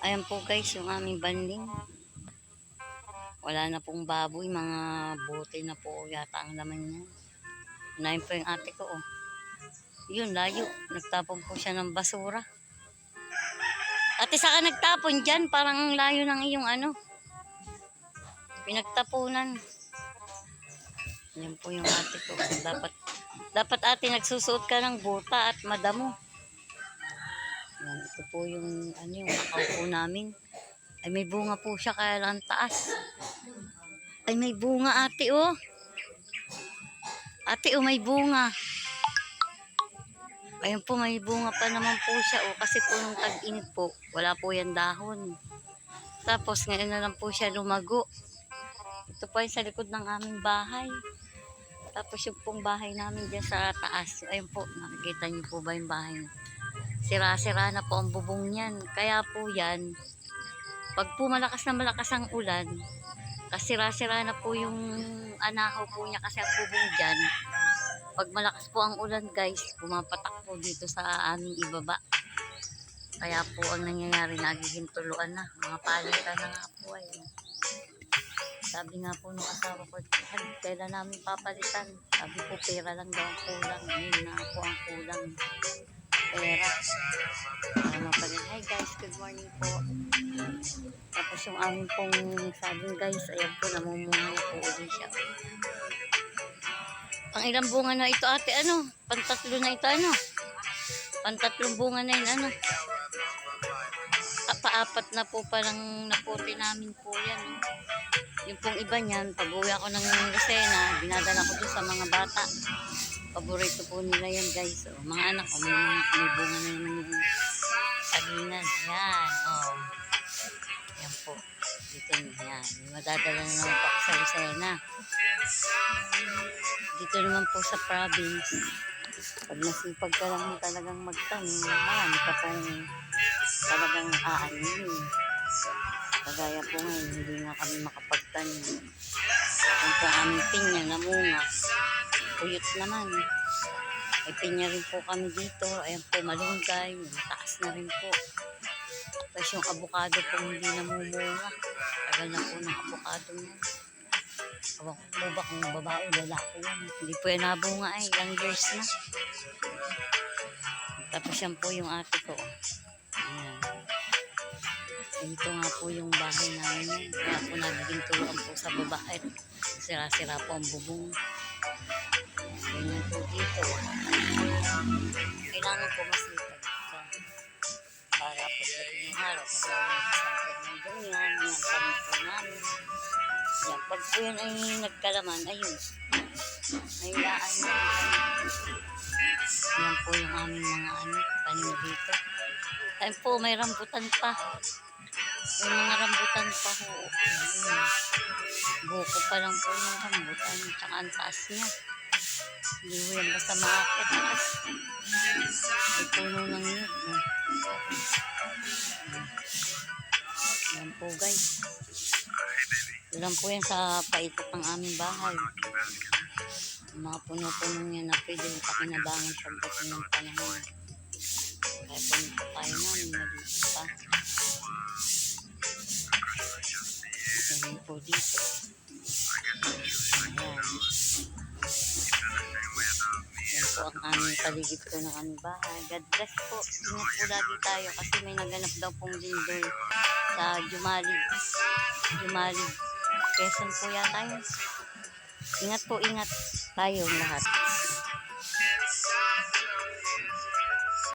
Ayan po guys, yung aming banding. Wala na pong baboy, mga bote na po yata ang laman niya. Unahin po yung ate ko, oh. Yun, layo. Nagtapon po siya ng basura. Ate, saka nagtapon dyan? Parang ang layo ng iyong ano. Pinagtapunan. Yan po yung ate ko. Dapat, dapat ate nagsusuot ka ng buta at madamo. Yan, ito po yung, ano yung po namin. Ay, may bunga po siya kaya lang ang taas. Ay, may bunga ate, oh. Ate, oh, may bunga. Ayun po, may bunga pa naman po siya, oh. Kasi po nung tag-init po, wala po yan dahon. Tapos, ngayon na lang po siya lumago. Ito po yung sa likod ng aming bahay. Tapos yung pong bahay namin dyan sa taas. Ayun po, nakikita niyo po ba yung bahay niyo? Sira-sira na po ang bubong niyan. Kaya po yan, pag po malakas na malakas ang ulan, kasira-sira na po yung anahaw po niya kasi ang bubong dyan. Pag malakas po ang ulan guys, pumapatak po dito sa aming ibaba. Kaya po ang nangyayari, nagiging tuluan na. Mga palitan na nga po ay. Sabi nga po nung asawa ko, "Hal, kailan namin papalitan? Sabi po, pera lang daw ang kulang. Ayun na po ang kulang. Pera. Para mapalit. Hi guys, good morning po. Tapos yung aming pong saging guys, ayan po, namumunga na po ulit siya. Pang ilang bunga na ito ate, ano? Pantatlo na ito, ano? Pantatlong bunga na yun, ano? Paapat na po palang naputi namin po yan. Yung pong iba niyan, pag uwi ako ng Lucena, dinadala ko doon sa mga bata. Paborito po nila yan guys. So, mga anak ko, may, mga- may bunga na yung saginan. Yan, oh. Yan po. Dito, yan. May madadala na naman po ako sa Lucena. Dito naman po sa province. Pag nasipag ka lang talagang magtanim, marami ka pong talagang aanin. Kagaya po ngayon, hindi nga kami makapagtanim. Po aming pinya, namunga. Puyot naman. May pinya rin po kami dito. Ayan po, malunggay. Mataas na rin po. Tapos yung avocado po hindi namumunga. Tagal na po ng avocado niya. Ewan ko po ba kung babae o lalaki yan. Hindi po yan nabunga ay. Ilang years na. Tapos yan po yung ate ko. Ayan. Dito nga po yung bahay namin. Kaya po nagiging tuluan po sa baba. Sira-sira po ang bubong. Ganyan po dito. Kailangan po masipag ka. Para po sa yung araw. Kailangan ng ganyan. Yan kami. Yan. Pag po yan ay nagkalaman, ayun. May laan na. Yan po yung aming mga ano, tanim dito. Ayun po, may rambutan pa. May mga rambutan pa ho. Buko pa lang po yung rambutan. Tsaka ang taas niya. Hindi mo yan basta maakit. Taas. May puno ng yun. No? Yan po guys. Yan po yan sa paitot ng aming bahay. Mga puno-puno yan na pwede yung pakinabangan pagdating ng panahon. Kaya pumunta tayo namin maliit pa. Yan po dito. Ayan. Po ang aming paligid ko ng aming bahay. God bless po. Ingat po lagi tayo kasi may naganap daw pong lindol sa Jumalig. Jumalig. Quezon po yata yun. Ingat po, ingat tayong lahat.